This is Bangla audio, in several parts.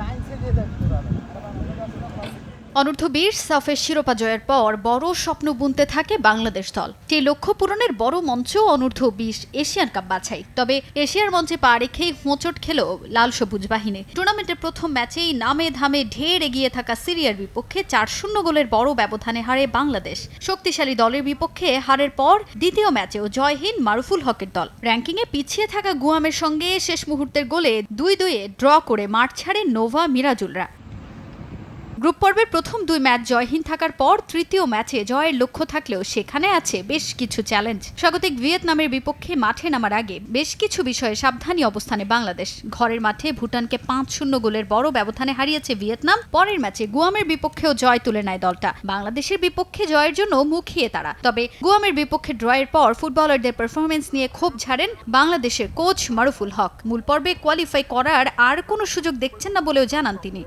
咱现在才知道的。অনূর্ধ্ব বিশ সাফের শিরোপা জয়ের পর বড় স্বপ্ন বুনতে থাকে বাংলাদেশ দল। সেই লক্ষ্য পূরণের বড় মঞ্চ অনূর্ধ্ব বিশ এশিয়ান কাপ বাছাই। তবে এশিয়ার মঞ্চে পা রেখেই হোঁচট খেল লাল সবুজ বাহিনী। টুর্নামেন্টের প্রথম ম্যাচেই নামে ধামে ঢের এগিয়ে থাকা সিরিয়ার বিপক্ষে চার শূন্য গোলের বড় ব্যবধানে হারে বাংলাদেশ। শক্তিশালী দলের বিপক্ষে হারের পর দ্বিতীয় ম্যাচেও জয়হীন মারুফুল হকের দল। র্যাঙ্কিংয়ে পিছিয়ে থাকা গুয়ামের সঙ্গে শেষ মুহূর্তের গোলে দুই দুইয়ে ড্র করে মাঠ ছাড়ে নোভা মিরাজুলরা। গ্রুপ পর্বের প্রথম দুই ম্যাচ জয়হীন থাকার পর তৃতীয় ম্যাচে জয়ের লক্ষ্য থাকলেও সেখানে আছে বেশ কিছু চ্যালেঞ্জ। স্বাগতিক ভিয়েতনামের বিপক্ষে মাঠে নামার আগে বেশ কিছু বিষয়ে সাবধানী অবস্থানে বাংলাদেশ। ঘরের মাঠে ভুটানকে পাঁচ শূন্য গোলের বড় ব্যবধানে হারিয়েছে ভিয়েতনাম। পরের ম্যাচে গুয়ামের বিপক্ষেও জয় তুলে নেয় দলটা। বাংলাদেশের বিপক্ষে জয়ের জন্য মুখিয়ে তারা। তবে গুয়ামের বিপক্ষে ড্রয়ের পর ফুটবলারদের পারফরমেন্স নিয়ে ক্ষোভ ঝাড়েন বাংলাদেশের কোচ মারুফুল হক। মূল পর্বে কোয়ালিফাই করার আর কোনো সুযোগ দেখছেন না বলেও জানান তিনি।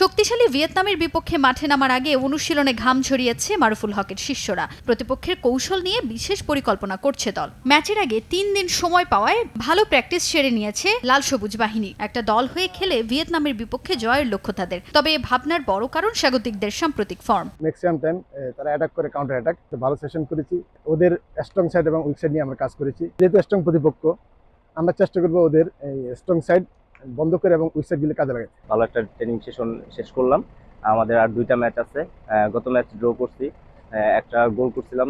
শক্তিশালী ভিয়েতনামের বিপক্ষে মাঠে নামার আগে অনুশীলনে ঘাম ঝরিয়েছে মারুফুল হকের শিষ্যরা। প্রতিপক্ষের কৌশল নিয়ে বিশেষ পরিকল্পনা করছে দল। ম্যাচের আগে তিন দিন সময় পাওয়ায় ভালো প্র্যাকটিস সেরে নিয়েছে লাল সবুজ বাহিনী। একটা দল হয়ে খেলে ভিয়েতনামের বিপক্ষে জয়ের লক্ষ্য তাদের। তবে এ ভাবনার বড় কারণ স্বাগতিকদের সাম্প্রতিক ফর্ম। ম্যাক্সিমাম টাইম তারা অ্যাটাক করে কাউন্টার অ্যাটাক ভালো সেশন করেছি। ওদের স্ট্রং সাইড এবং উইক সাইড নিয়ে আমরা কাজ করেছি। যেহেতু স্ট্রং প্রতিপক্ষ, আমরা চেষ্টা করব ওদের স্ট্রং সাইড বন্ধ করে এবং উইক সাইডগুলি কাজে লাগাতে ভালো একটা ট্রেনিং সেশন শেষ করলাম। আমাদের আর দুইটা ম্যাচ আছে। গত ম্যাচ ড্র করছি। একটা গোল করছিলাম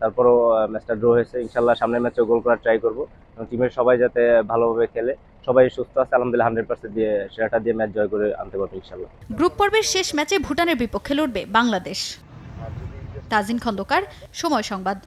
তারপরও ম্যাচটা ড্র হয়েছে। ইনশাল্লাহ সামনের ম্যাচেও গোল করার ট্রাই করব। এবং টিমের সবাই যাতে ভালোভাবে খেলে সবাই সুস্থ আছে আলহামদুলিল্লাহ হান্ড্রেড পার্সেন্ট দিয়ে সেরাটা দিয়ে ম্যাচ জয় করে আনতে পারব ইনশাল্লাহ গ্রুপ পর্বের শেষ ম্যাচে ভুটানের বিপক্ষে লড়বে বাংলাদেশ। তাজিন খন্দকার সময় সংবাদ।